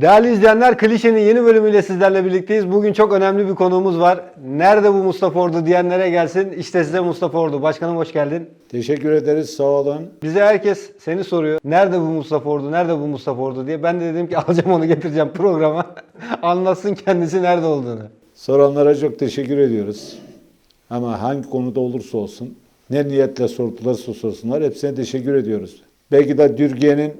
Değerli izleyenler, Klişe'nin yeni bölümüyle sizlerle birlikteyiz. Bugün çok önemli bir konuğumuz var. Nerede bu Mustafa Ordu diyenlere gelsin. İşte size Mustafa Ordu. Başkanım hoş geldin. Teşekkür ederiz, sağ olun. Bize herkes seni soruyor. Nerede bu Mustafa Ordu, nerede bu Mustafa Ordu diye. Ben de dedim ki alacağım onu getireceğim programa. Anlatsın kendisi nerede olduğunu. Soranlara çok teşekkür ediyoruz. Ama hangi konuda olursa olsun, ne niyetle sordularsa sorsunlar, hepsine teşekkür ediyoruz. Belki de Türkiye'nin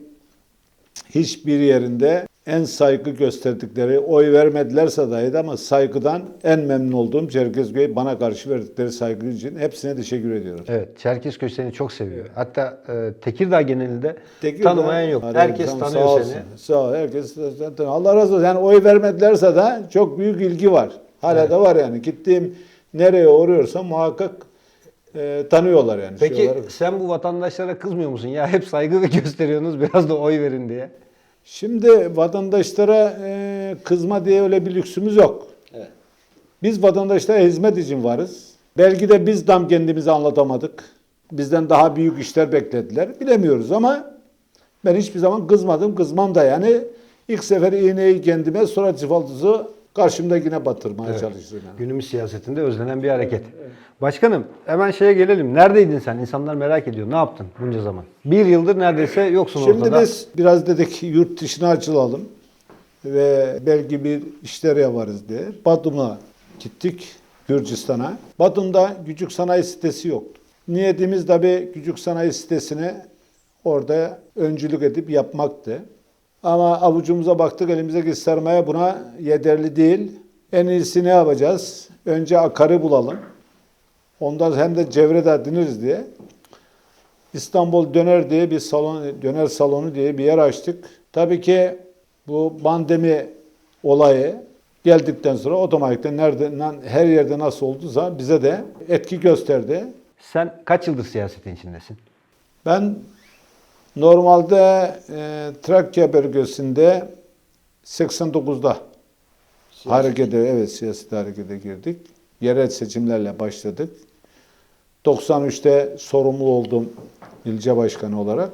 hiçbir yerinde en saygı gösterdikleri, oy vermedilerse dahi ama saygıdan en memnun olduğum Çerkezköy bana karşı verdikleri saygı için hepsine teşekkür ediyorum. Evet, Çerkezköy seni çok seviyor. Hatta e, Tekirdağ genelinde Tekirdağ- tanımayan yok. Hadi Herkes tamam, tanıyor sağ seni. olsun. Sağ ol. Herkes zaten Allah razı olsun. Yani oy vermedilerse de çok büyük ilgi var. Hala da var yani. Gittiğim nereye uğruyorsam muhakkak e, tanıyorlar yani. şey Peki olarak. sen bu vatandaşlara kızmıyor musun? Ya hep saygı gösteriyorsunuz biraz da oy verin diye. Şimdi vatandaşlara e, kızma diye öyle bir lüksümüz yok. Biz vatandaşlara hizmet için varız. Belki de biz tam kendimizi anlatamadık. Bizden daha büyük işler beklediler. Bilemiyoruz ama ben hiçbir zaman kızmadım. Kızmam da yani ilk sefer iğneyi kendime sonra çifoltusu karşımdakine batırmaya çalıştım. yani. Günümüz siyasetinde özlenen bir hareket. Başkanım hemen şeye gelelim. Neredeydin sen? İnsanlar merak ediyor. Ne yaptın bunca zaman? Bir yıldır neredeyse yoksun Şimdi ortada. biz biraz dedik yurt dışına açılalım ve belki bir işler yaparız diye Batum'a gittik Gürcistan'a. Batum'da küçük sanayi sitesi yoktu. Niyetimiz tabii küçük sanayi sitesine orada öncülük edip yapmaktı. Ama avucumuza baktık elimizdeki sermaye buna yeterli değil. En iyisi ne yapacağız? Önce akarı bulalım. Ondan hem de çevrede ediniriz diye İstanbul Döner diye bir salon, döner salonu diye bir yer açtık. Tabii ki bu pandemi olayı geldikten sonra otomatikten nereden, her yerde nasıl olduysa bize de etki gösterdi. Sen kaç yıldır siyasetin içindesin? Ben normalde e, Trakya bölgesinde 89'da harekete, evet siyasete harekete girdik. Yerel seçimlerle başladık. 93'te sorumlu oldum ilçe başkanı olarak.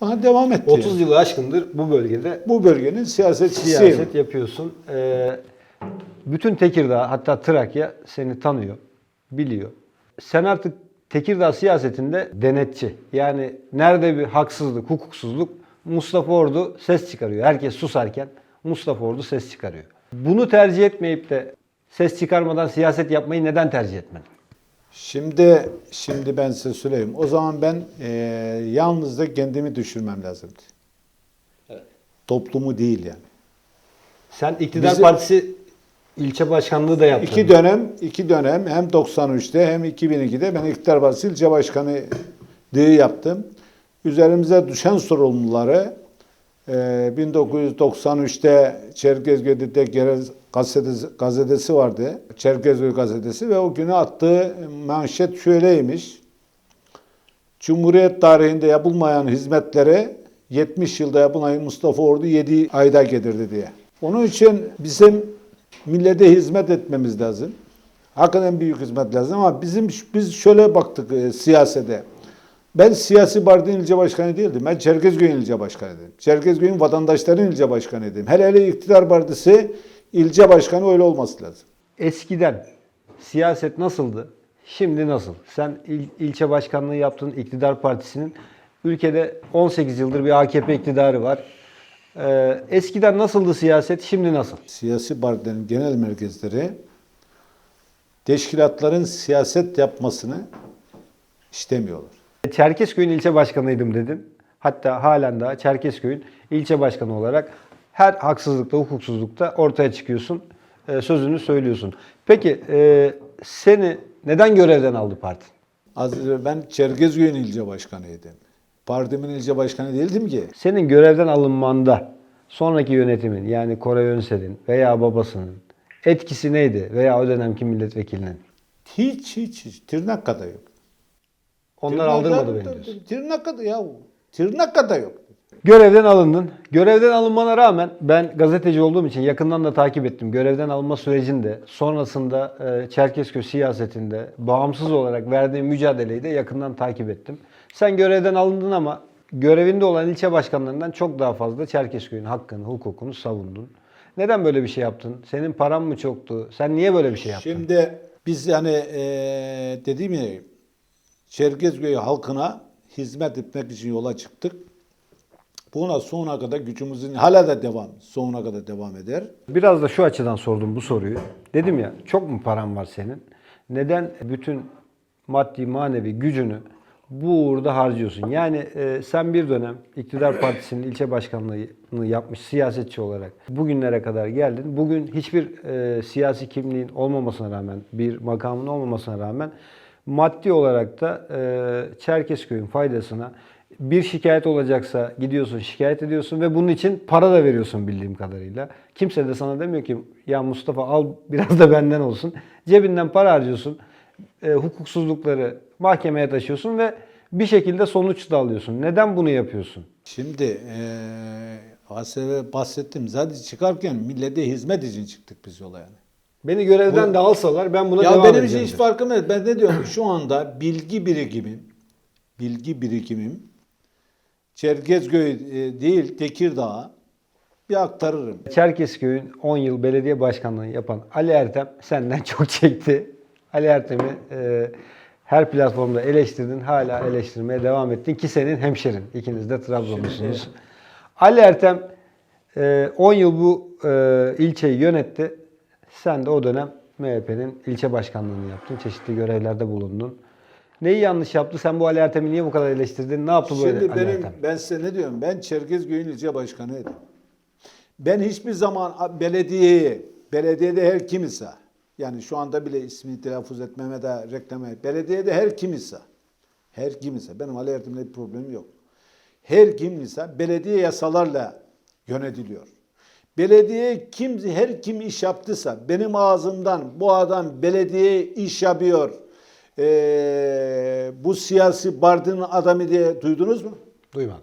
Bana devam etti. 30 yılı aşkındır bu bölgede Bu bölgenin siyasetçisiyim. siyaset yapıyorsun. Ee, bütün Tekirdağ hatta Trakya seni tanıyor, biliyor. Sen artık Tekirdağ siyasetinde denetçi. Yani nerede bir haksızlık, hukuksuzluk Mustafa Ordu ses çıkarıyor. Herkes susarken Mustafa Ordu ses çıkarıyor. Bunu tercih etmeyip de ses çıkarmadan siyaset yapmayı neden tercih etmedin? Şimdi şimdi ben size söyleyeyim. O zaman ben e, yalnız da kendimi düşürmem lazımdı. Toplumu değil yani. Sen iktidar Bizi- partisi ilçe başkanlığı da yaptın. İki dönem, iki dönem hem 93'te hem 2002'de ben İktidar Partisi ilçe başkanı diye yaptım. Üzerimize düşen sorumluları e, 1993'te Çerkezköy'de Gerez gazetesi, gazetesi vardı. Çerkezköy gazetesi ve o günü attığı manşet şöyleymiş. Cumhuriyet tarihinde yapılmayan hizmetleri 70 yılda yapılan Mustafa Ordu 7 ayda getirdi diye. Onun için bizim millete hizmet etmemiz lazım. Hakikaten büyük hizmet lazım ama bizim biz şöyle baktık e, siyasete. Ben siyasi partinin ilçe başkanı değildim. Ben Çerkezköy'ün ilçe başkanıydım. Çerkezköy'ün vatandaşların ilçe başkanıydım. Hele hele iktidar partisi ilçe başkanı öyle olması lazım. Eskiden siyaset nasıldı? Şimdi nasıl? Sen il- ilçe başkanlığı yaptın iktidar partisinin. Ülkede 18 yıldır bir AKP iktidarı var. Ee, eskiden nasıldı siyaset? Şimdi nasıl? siyasi partilerin genel merkezleri teşkilatların siyaset yapmasını istemiyorlar. Çerkezköy'ün ilçe başkanıydım dedin. Hatta halen daha Çerkezköy'ün ilçe başkanı olarak her haksızlıkta, hukuksuzlukta ortaya çıkıyorsun. e, sözünü söylüyorsun. Peki e, seni neden görevden aldı parti? Az önce ben Çerkezköy'ün ilçe başkanıydım. Partimin ilçe başkanı değildim ki. Senin görevden alınmanda sonraki yönetimin yani Koray Önsel'in veya babasının etkisi neydi veya o dönemki milletvekilinin? Hiç hiç hiç tırnak kadar yok. Onlar Tırnak aldırmadı beni diyorsun. Tırnak kadar ya tırnak kadar yok. Görevden alındın. Görevden alınmana rağmen ben gazeteci olduğum için yakından da takip ettim. Görevden alınma sürecinde sonrasında e, Çerkezköy siyasetinde bağımsız olarak verdiğin mücadeleyi de yakından takip ettim. Sen görevden alındın ama görevinde olan ilçe başkanlarından çok daha fazla Çerkezköy'ün hakkını, hukukunu savundun. Neden böyle bir şey yaptın? Senin paran mı çoktu? Sen niye böyle bir şey yaptın? Şimdi biz yani eee dediğim gibi Çerkezköy halkına hizmet etmek için yola çıktık. Buna sonuna kadar gücümüzün hala da devam, sonuna kadar devam eder. Biraz da şu açıdan sordum bu soruyu. Dedim ya çok mu paran var senin? Neden bütün maddi manevi gücünü bu uğurda harcıyorsun? Yani e, sen bir dönem iktidar partisinin ilçe başkanlığını yapmış siyasetçi olarak bugünlere kadar geldin. Bugün hiçbir e, siyasi kimliğin olmamasına rağmen, bir makamın olmamasına rağmen maddi olarak da e, Çerkezköy'ün faydasına bir şikayet olacaksa gidiyorsun şikayet ediyorsun ve bunun için para da veriyorsun bildiğim kadarıyla. Kimse de sana demiyor ki ya Mustafa al biraz da benden olsun. Cebinden para harcıyorsun. E, hukuksuzlukları mahkemeye taşıyorsun ve bir şekilde sonuç da alıyorsun. Neden bunu yapıyorsun? Şimdi eee hasebe bahsettim. Zaten çıkarken millete hizmet için çıktık biz yola yani. Beni görevden de alsalar ben buna ya devam benim için edeceğim. hiç farkım yok. Ben ne diyorum? Şu anda bilgi birikimim, bilgi birikimim Çerkezköy e, değil Tekirdağ'a bir aktarırım. Çerkezköy'ün 10 yıl belediye başkanlığını yapan Ali Ertem senden çok çekti. Ali Ertem'i e, her platformda eleştirdin, hala eleştirmeye devam ettin ki senin hemşerin. İkiniz de Trabzonlusunuz. Ali Ertem e, 10 yıl bu e, ilçeyi yönetti. Sen de o dönem MHP'nin ilçe başkanlığını yaptın. Çeşitli görevlerde bulundun. Neyi yanlış yaptı? Sen bu Ali Ertem'i niye bu kadar eleştirdin? Ne yaptı bu Ali Şimdi benim Ertem? ben size ne diyorum? Ben Çerkezköy'ün ilçe başkanıydım. Ben hiçbir zaman belediyeye, belediyede her kim ise, yani şu anda bile ismini telaffuz etmeme de reklame, belediyede her kim ise, her kim ise, benim Ali Ertem'le bir problemim yok. Her kim ise belediye yasalarla yönetiliyor. Belediye kim, her kim iş yaptıysa, benim ağzımdan bu adam belediye iş yapıyor, ee, bu siyasi bardının adamı diye duydunuz mu? Duymadım.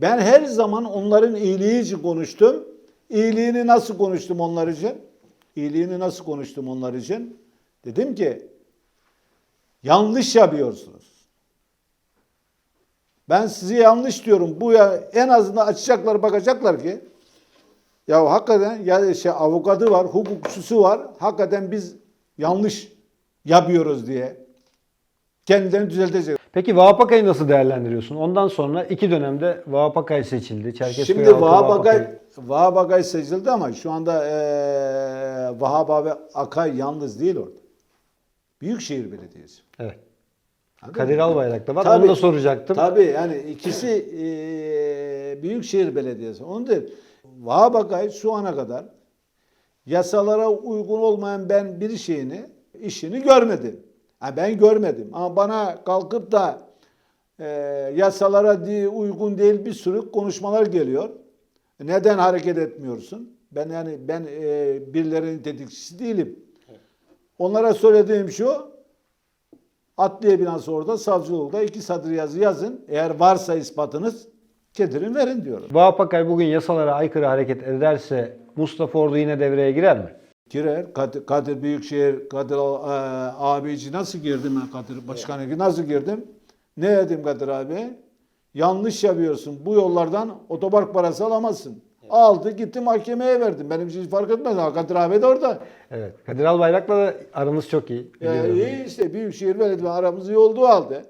Ben her zaman onların iyiliği için konuştum. İyiliğini nasıl konuştum onlar için? İyiliğini nasıl konuştum onlar için? Dedim ki yanlış yapıyorsunuz. Ben sizi yanlış diyorum. Bu ya en azından açacaklar bakacaklar ki ya hakikaten ya şey avukatı var, hukukçusu var. Hakikaten biz yanlış yapıyoruz diye kendilerini düzeltecek. Peki Vahap Akay'ı nasıl değerlendiriyorsun? Ondan sonra iki dönemde Vahap Akay seçildi. Çerkezköy Şimdi halkı Vahap Vahap Akay, Akay'ı- Vahap Akay seçildi ama şu anda eee Vahap abi Akay yalnız değil orada. Büyükşehir Belediyesi. Evet. Anladın Kadir? Albayrak da var. Tabii. Onu da soracaktım. Tabii yani ikisi eee Büyükşehir Belediyesi. Onun değil. Vahap Akay şu ana kadar yasalara uygun olmayan ben bir şeyini, işini görmedim. Ha, ben görmedim. Ama bana kalkıp da eee, yasalara di- uygun değil bir sürü konuşmalar geliyor. Neden hareket etmiyorsun? Ben yani ben eee birilerinin tetikçisi değilim. Onlara söylediğim şu, Adliye binası orada, savcılıkta iki satır yazı yazın. Eğer varsa ispatınız getirin verin diyorum. Vahap Akay bugün yasalara aykırı hareket ederse Mustafa Ordu yine devreye girer mi? Girer. Kadir, Kadir Büyükşehir, Kadir e, abici nasıl girdim ben Kadir Başkanı nasıl girdim? Ne dedim Kadir abi? Yanlış yapıyorsun. Bu yollardan otopark parası alamazsın. Aldı gitti mahkemeye verdim. Benim için hiç fark etmez. Ha, Kadir abi de orada. Evet. Kadir Albayrak'la da aramız çok iyi. Biliyorum. iyi işte Büyükşehir Belediye aramız iyi olduğu halde.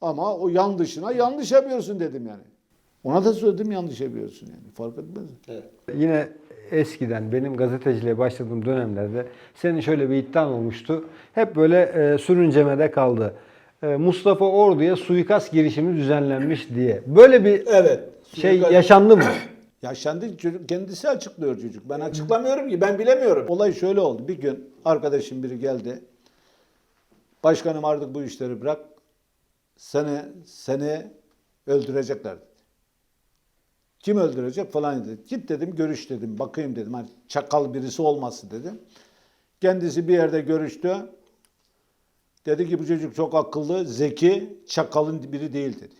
Ama o yanlışına yanlış yapıyorsun dedim yani. Ona da söyledim yanlış yapıyorsun yani. Fark etmez. Yine eskiden benim gazeteciliğe başladığım dönemlerde senin şöyle bir iddian olmuştu. Hep böyle e, sürüncemede kaldı. E, Mustafa Ordu'ya suikast girişimi düzenlenmiş diye. Böyle bir Evet. şey Suikast- yaşandı mı? Yaşandı çocuk kendisi açıklıyor çocuk. Ben açıklamıyorum ki ben bilemiyorum. Olay şöyle oldu. Bir gün arkadaşım biri geldi. Başkanım artık bu işleri bırak. Seni seni öldürecekler dedi. Kim öldürecek falan dedi. Git dedim görüş dedim. Bakayım dedim. Hani çakal birisi olmasın dedim. Kendisi bir yerde görüştü. Dedi ki bu çocuk çok akıllı, zeki, çakalın biri değil dedi.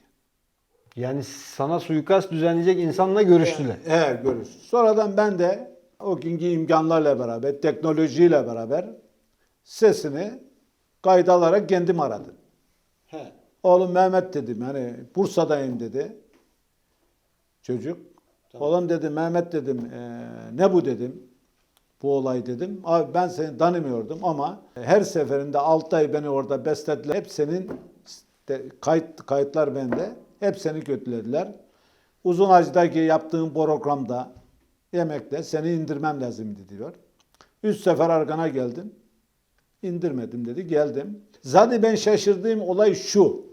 Yani sana suikast düzenleyecek insanla görüştüler. Evet görürüz. Sonradan ben de o günkü imkanlarla beraber, teknolojiyle beraber sesini kayda alarak kendim aradım. Oğlum Mehmet dedim hani Bursa'dayım dedi. Çocuk. Oğlum dedi Mehmet dedim "eee, ne bu dedim. Bu olay dedim. Abi ben seni tanımıyordum ama her seferinde 6 ay beni orada beslediler. Hep senin de- kayıt, kayıtlar bende. Hep seni kötülediler. Uzun Hacı'daki yaptığın programda yemekle seni indirmem lazımdı diyor. Üç sefer arkana geldim. İndirmedim dedi. Geldim. Zaten ben şaşırdığım olay şu.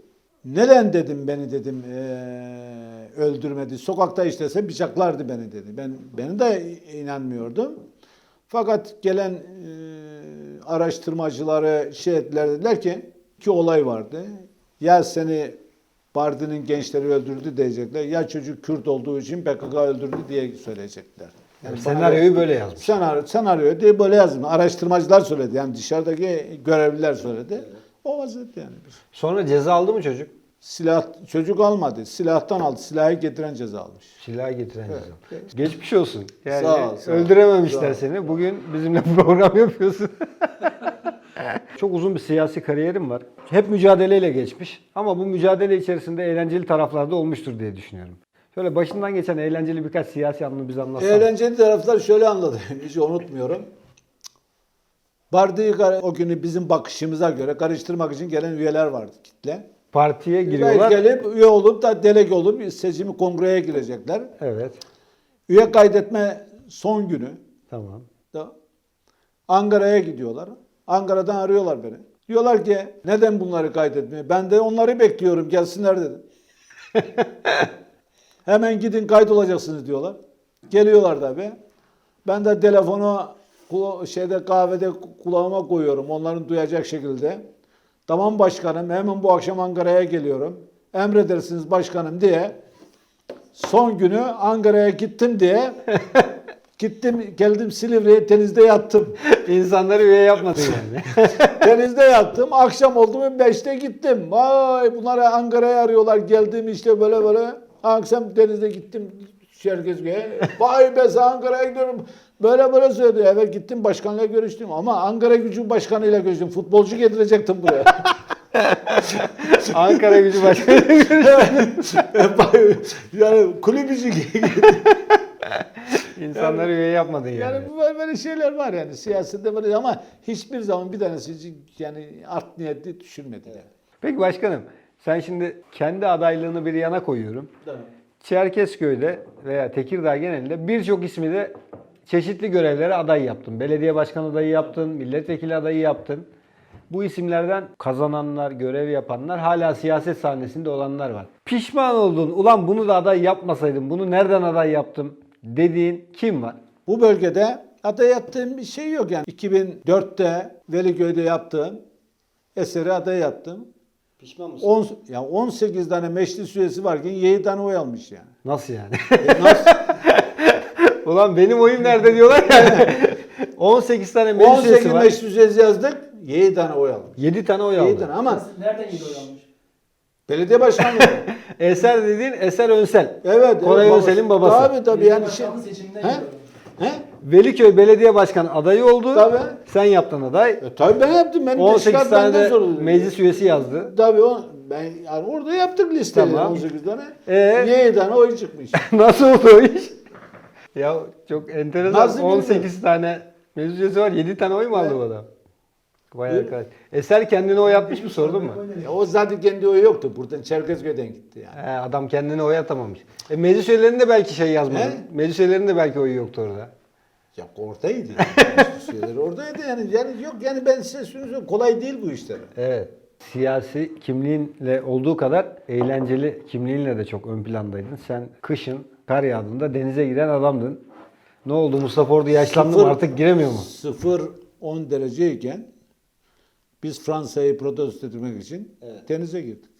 Neden dedim beni dedim eee, öldürmedi. Sokakta işlese bıçaklardı beni dedi. Ben beni de inanmıyordum. Fakat gelen eee, araştırmacıları şey ettiler dediler ki iki olay vardı. Ya seni Bardi'nin gençleri öldürdü diyecekler. Ya çocuk Kürt olduğu için PKK öldürdü diye söyleyecekler. Yani Senaryoyu böyle yazmış. Senaryo, senaryo diye böyle yazdım. Araştırmacılar söyledi. Yani dışarıdaki görevliler söyledi. O vaziyet yani. Sonra ceza aldı mı çocuk? Silah çocuk almadı. Silahtan aldı. Silahı getiren ceza almış. Silah getiren Evet, ceza. evet. Geçmiş olsun. Yani Sağ ol, sağ öldürememişler Sağ ol. seni. Bugün bizimle program yapıyorsun. Çok uzun bir siyasi kariyerim var. Hep mücadeleyle geçmiş. Ama bu mücadele içerisinde eğlenceli taraflarda olmuştur diye düşünüyorum. Şöyle başından geçen eğlenceli birkaç siyasi anını bize anlatsana. Eğlenceli taraflar şöyle anladı. Hiç unutmuyorum. Bardığı o günü bizim bakışımıza göre karıştırmak için gelen üyeler vardı kitle. Partiye giriyorlar. gelip üye olup da delege olup seçimi kongreye girecekler. Evet. Üye kaydetme son günü. Tamam. da Ankara'ya gidiyorlar. Ankara'dan arıyorlar beni. Diyorlar ki neden bunları kaydetmiyor? Ben de onları bekliyorum gelsinler dedim. Hemen gidin kaydolacaksınız diyorlar. Geliyorlar tabi. Ben de telefonu şeyde kahvede kulağıma koyuyorum onların duyacak şekilde. Tamam başkanım hemen bu akşam Ankara'ya geliyorum. Emredersiniz başkanım diye son günü Ankara'ya gittim diye gittim geldim Silivri'ye denizde yattım. İnsanları üye yapmadın yani. denizde yattım. Akşam oldu mu 5'te gittim. Vay bunları Ankara'ya arıyorlar. Geldim işte böyle böyle. Akşam denizde gittim Çerkezköy'e. Vay be Ankara'ya gidiyorum. Böyle böyle söyledi. Evet gittim başkanla görüştüm ama Ankara gücü başkanıyla görüştüm. Futbolcu getirecektim buraya. Ankara Gücü Başkanı. yani kulüp içi İnsanları üye yapmadın yani. Yani böyle, böyle şeyler var yani siyasette böyle ama hiçbir zaman bir tanesi yani art niyetli düşünmediler. Peki başkanım sen şimdi kendi adaylığını bir yana koyuyorum. Çerkezköy'de veya Tekirdağ genelinde birçok ismi de çeşitli görevlere aday yaptın. Belediye başkan adayı yaptın, milletvekili adayı yaptın. Bu isimlerden kazananlar, görev yapanlar hala siyaset sahnesinde olanlar var. Pişman oldun, ulan bunu da aday yapmasaydım, bunu nereden aday yaptım dediğin kim var? Bu bölgede aday yaptığım bir şey yok yani. 2004'te Veliköy'de yaptığım eseri aday yaptım. Pişman 10, ya 18 tane meclis üyesi varken 7 tane oy almış yani. Nasıl yani? E nasıl? ulan benim oyum nerede diyorlar yani. 18 tane meclis 18 üyesi var. meclis üyesi yazdık 7 tane oy almış. 7 tane oy 7 aldı. tane ama Nereden gidiyor almış? belediye başkanlığı. Eser dediğin Eser Önsel. evet. Koray evet, Önsel'in babası. Tabii tabii yani şey. Başkanlık seçiminden He? gidiyor. He? Veliköy Belediye Başkanı adayı oldu. Tabii. Sen yaptın aday. E, tabii ben yaptım. Benim 18 teşkilat tane benden de soruldu. meclis üyesi yazdı. Tabii o, ben yani orada yaptık listeyi Tamam. 18 tane. Ee? 7 tane oy çıkmış. Nasıl oldu o iş? Ya çok enteresan. Nasıl 18 tane meclis üyesi var. 7 tane oy mu aldı bu adam? Vay arkadaş. Eser kendine oy atmış mı sordun mu? Ya o zaten kendi oyu yoktu. Buradan Çerkezköy'den gitti yani. He, adam kendine oy atamamış. E, meclis üyelerinin de belki şey yazmadı. He? Meclis üyelerinin de belki oyu yoktu orada. Ya oradaydı. Yani. Oradaydı yani. Yani yok yani ben size söylüyorum kolay değil bu işler. Evet. Siyasi kimliğinle olduğu kadar eğlenceli kimliğinle de çok ön plandaydın. Sen kışın kar yağdığında denize giren adamdın. Ne oldu Mustafa orada yaşlandı mı artık giremiyor mu? 0-10 dereceyken biz Fransa'yı protesto etmek için denize girdik.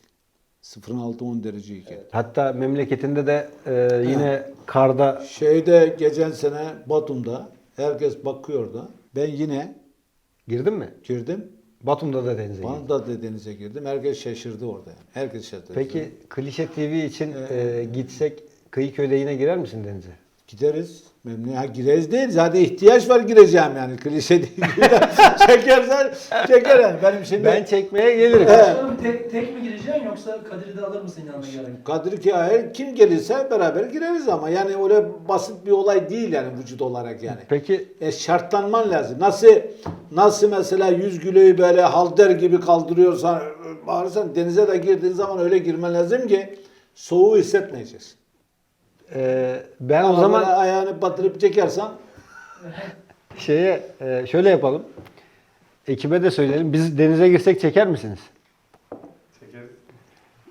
0'ın altı 10 dereceyken. Hatta memleketinde de e, yine karda Şeyde geçen sene Batum'da herkes bakıyor da ben yine girdin mi? girdim. Batum'da da denize girdin. Van'da da denize girdim. Herkes şaşırdı orada. Yani. Herkes şaşırdı. Peki Klişe TV için e, gitsek Kıyıköy'de yine girer misin denize? Gideriz. Memnun. Ha, gireriz değil. Zaten ihtiyaç var gireceğim yani. Klişe değil. Çekersen çeker yani. Benim şimdi Ben çekmeye gelirim. Evet. Başkanım tek, tek mi gireceksin yoksa Kadir'i de alır mısın yanına gerek? Kadir ki hayır kim gelirse beraber gireriz ama yani öyle basit bir olay değil yani vücut olarak yani. Peki E şartlanman lazım. Nasıl nasıl mesela 100 kiloyu böyle halter gibi kaldırıyorsan bağırırsan denize de girdiğin zaman öyle girmen lazım ki soğuğu hissetmeyeceksin. E, ben o Ama zaman ayağını batırıp çekersen şeye e, şöyle yapalım. Ekibe de söyleyelim. Biz denize girsek çeker misiniz? Çekeriz.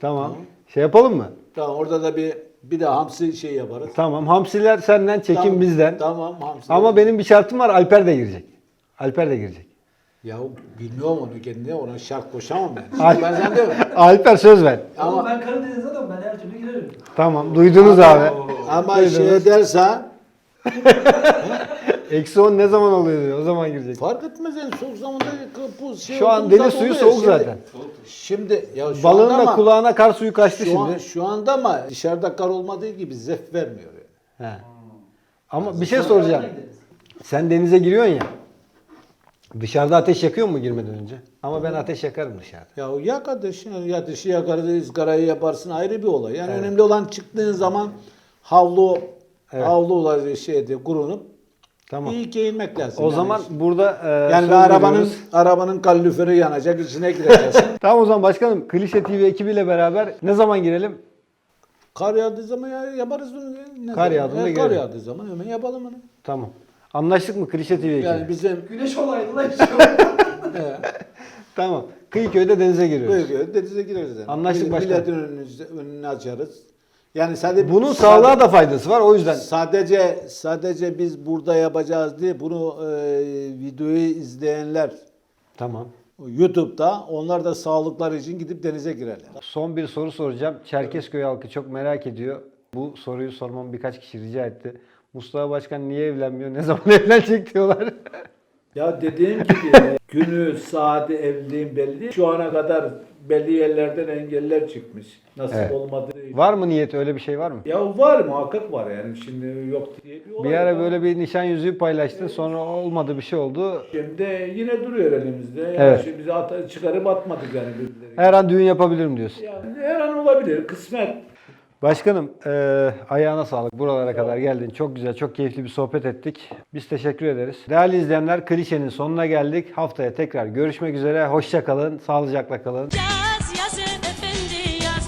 Tamam. Şey yapalım mı? tamam orada da bir bir de hamsi şey yaparız. Tamam. Hamsiler senden, çekim Tamam, bizden. Tamam hamsi. Ama benim bir şartım var. Alper de girecek. Alper de girecek. Ya bilmiyorum onu kendine ona şart koşamam ben. Ay. ben sana diyorum. Alper söz ver. Ama Ama ben Karadeniz adamım ben her türlü. Tamam. Duydunuz abi. ama Duydunuz. şey dersen Eksi 10 ne zaman oluyor diyor. O zaman girecek. fark etmez yani soğuk zamanda bu şey Şu an olduğu deniz zaman suyu oluyor. soğuk Şimdi- zaten. Şimdi ya şu Balığın anda da ama- kulağına kar suyu kaçtı Şu, an, şimdi. şu anda ama dışarıda kar olmadığı gibi zevk vermiyor. Yani. He. Ama bir şey soracağım. Sen denize giriyorsun ya. Dışarıda ateş yakıyor mu girmeden önce? Ama ben ateş yakarım dışarıda. Ya yak ateşi, ya ateşi yakarız, ızgarayı yaparsın ayrı bir olay. Yani önemli olan çıktığın zaman havlu Evet. havlu olacak şeyde kurunup Tamam. iyi giyinmek lazım. O Yani zaman burada e, yani arabanın veriyoruz. arabanın kaloriferi yanacak içine gireceksin. Tamam o zaman başkanım Klişe TV ekibiyle beraber ne zaman girelim? kar yağdığı zaman ya yaparız bunu. Ne Kar zaman? yağdığında E, Kar yağdığı zaman hemen yapalım onu. Tamam. Anlaştık mı Klişe TV ekibi? Yani bizim Güneş olaydı da hiç yok. e, Tamam. Kıyıköy'de denize giriyoruz. Böyle denize gireriz. Yani. Anlaştık Mil- başkanım. Milletin önünü, önünü açarız. Yani sadece Bunun sağlığa da faydası var o yüzden. sadece sadece biz burada yapacağız diye bunu e, videoyu izleyenler Tamam. YouTube'da onlar da sağlıkları için gidip denize girerler. Son bir soru soracağım. Çerkezköy halkı çok merak ediyor. Bu soruyu sormamı birkaç kişi rica etti. Mustafa Başkan niye evlenmiyor? Ne zaman evlenecek diyorlar. Ya dediğim gibi günü, saati, evliliğin belli. Şu ana kadar belli yerlerden engeller çıkmış. Nasıl Evet. olmadığı. var mı niyet öyle bir şey var mı? Ya var muhakkak var yani şimdi yok diye bir olay Bir ara var. böyle bir nişan yüzüğü paylaştın sonra olmadı bir şey oldu. Şimdi yine duruyor elimizde. Yani Evet. şimdi bizi at- çıkarıp atmadık yani birbirleri. Her an düğün yapabilirim diyorsun. Yani her an olabilir. Kısmet. Başkanım eee, ayağına sağlık. Buralara kadar geldin. Çok güzel, çok keyifli bir sohbet ettik. Biz teşekkür ederiz. Değerli izleyenler klişenin sonuna geldik. Haftaya tekrar görüşmek üzere. Hoşça kalın, sağlıcakla kalın. Ya